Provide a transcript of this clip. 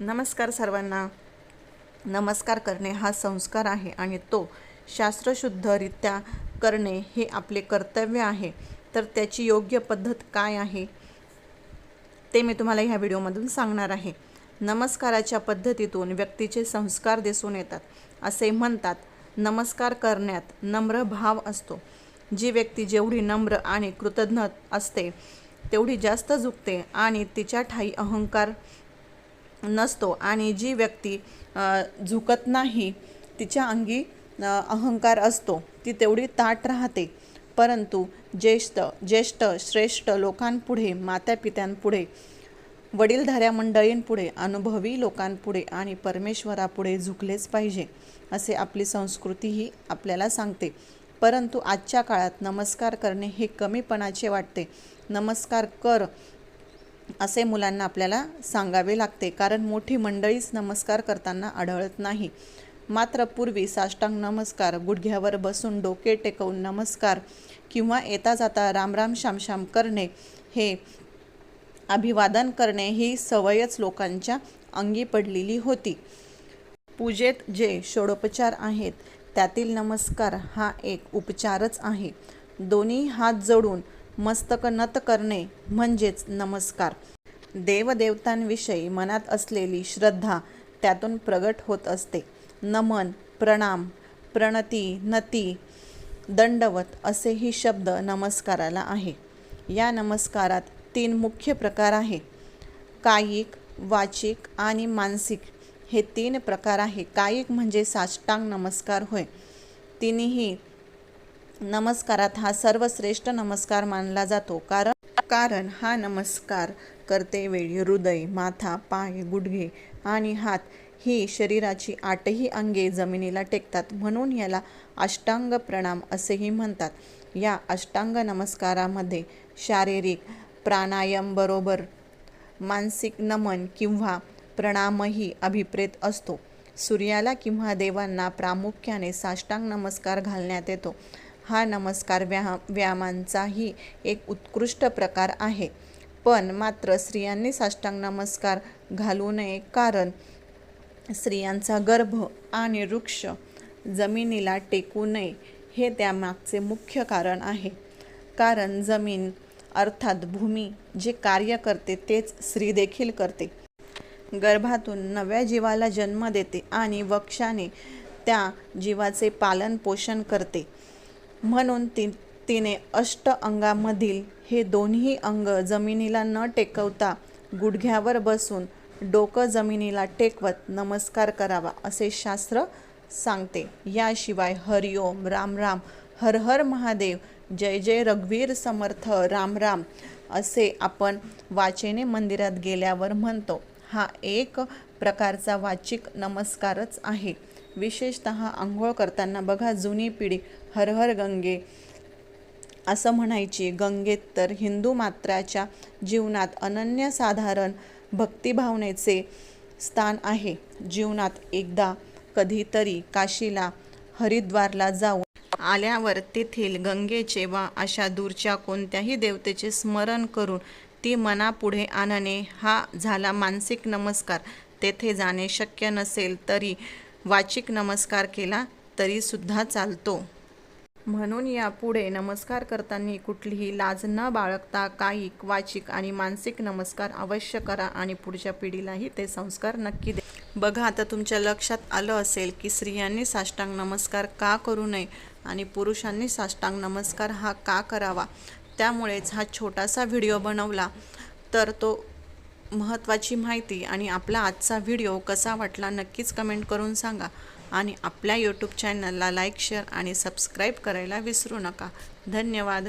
नमस्कार सर्वांना. नमस्कार करणे हा संस्कार आहे आणि तो शास्त्रशुद्धरित्या करणे हे आपले कर्तव्य आहे. तर त्याची योग्य पद्धत काय आहे? ते मी तुम्हाला ह्या व्हिडिओमधून सांगणार आहे. नमस्काराच्या पद्धतीतून व्यक्तीचे संस्कार दिसून येतात. असे म्हणतात नमस्कार करण्यात नम्र भाव असतो. जी व्यक्ती जेवढी नम्र आणि कृतज्ञ असते तेवढी जास्त झुकते आणि तिच्या ठाई अहंकार नसतो आणि जी व्यक्ती झुकत नाही तिच्या अंगी अहंकार असतो ती तेवढी ताट राहते. परंतु ज्येष्ठ ज्येष्ठ श्रेष्ठ लोकांपुढे मातापित्यांपुढे वडीलधाऱ्या मंडळींपुढे अनुभवी लोकांपुढे आणि परमेश्वरापुढे झुकलेच पाहिजे असे आपली संस्कृती ही आपल्याला सांगते. परंतु आजच्या काळात नमस्कार करणे हे कमीपणाचे वाटते. नमस्कार कर असे मुलांना आपल्याला सांगावे लागते. कारण मोठी मंडळीच नमस्कार करताना आढळत नाही. मात्र पूर्वी साष्टांग नमस्कार गुडघ्यावर बसून डोके टेकवून नमस्कार किंवा येता जाता रामराम श्यामश्याम करणे हे अभिवादन करणे ही सवयच लोकांच्या अंगी पडलेली होती. पूजेत जे षोडोपचार आहेत त्यातील नमस्कार हा एक उपचारच आहे. दोन्ही हात जोडून मस्तक नत करणे म्हणजेच नमस्कार. देवदेवतांविषयी मनात असलेली श्रद्धा त्यातून प्रगट होत असते. नमन प्रणाम प्रणती नती दंडवत असेही शब्द नमस्काराला आहे. या नमस्कारात तीन मुख्य प्रकार आहे. कायिक वाचिक आणि मानसिक. हे तीन प्रकार आहे. कायिक म्हणजे साष्टांग नमस्कार होय. तिन्ही नमस्कारात हा सर्वश्रेष्ठ नमस्कार मानला जातो. कारण कारण हा नमस्कार करतेवेळी हृदय माथा पाय गुडघे आणि हात ही शरीराची आठही अंगे जमिनीला टेकतात म्हणून याला अष्टांग प्रणाम असेही म्हणतात. या अष्टांग नमस्कारामध्ये शारीरिक प्राणायाम बरोबर मानसिक नमन किंवा प्रणामही अभिप्रेत असतो. सूर्याला किंवा देवांना प्रामुख्याने साष्टांग नमस्कार घालण्यात येतो. हा नमस्कार व्या व्यायामांचाही एक उत्कृष्ट प्रकार आहे. पण मात्र स्त्रियांनी साष्टांग नमस्कार घालू नये कारण स्त्रियांचा गर्भ आणि वृक्ष जमिनीला टेकू नये हे त्यामागचे मुख्य कारण आहे. कारण जमीन अर्थात भूमी जे कार्य करते तेच स्त्री देखील करते. गर्भातून नव्या जीवाला जन्म देते आणि वक्षाने त्या जीवाचे पालन पोषण करते. म्हणून ती तिने अष्ट अंगामधील हे दोन्ही अंग जमिनीला न टेकवता गुडघ्यावर बसून डोकं जमिनीला टेकवत नमस्कार करावा असे शास्त्र सांगते. याशिवाय हरिओम राम राम हर हर महादेव जय जय रघुवीर समर्थ राम राम असे आपण वाचेने मंदिरात गेल्यावर म्हणतो. हा एक प्रकारचा वाचिक नमस्कारच आहे. विशेषत आंघोळ करताना बघा जुनी पिढी हर हर गंगे असं म्हणायची गंगेत तर हिंदू मात्राच्या जीवनात अनन्यसाधारण भक्तिभावनेचे स्थान आहे. जीवनात एकदा कधीतरी काशीला हरिद्वारला जाऊन आल्यावर तेथील गंगेचे वा अशा दूरच्या कोणत्याही देवतेचे स्मरण करून ती मनापुढे आणणे हा झाला मानसिक नमस्कार. तेथे जाणे शक्य नसेल तरी वाचिक नमस्कार केला तरीसुद्धा चालतो. म्हणून यापुढे नमस्कार करताना कुठलीही लाज न बाळगता कायिक वाचिक आणि मानसिक नमस्कार अवश्य करा आणि पुढच्या पिढीलाही ते संस्कार नक्की दे. बघा आता तुमच्या लक्षात आलं असेल की स्त्रियांनी साष्टांग नमस्कार का करू नये आणि पुरुषांनी साष्टांग नमस्कार हा का करावा? त्यामुळेच हा छोटासा व्हिडिओ बनवला. तर तो महत्त्वाची माहिती आणि आपला आजचा व्हिडिओ कसा वाटला नक्कीच कमेंट करून सांगा. आणि आपल्या यूट्यूब चॅनलला लाईक शेअर आणि सबस्क्राईब करायला विसरू नका. धन्यवाद.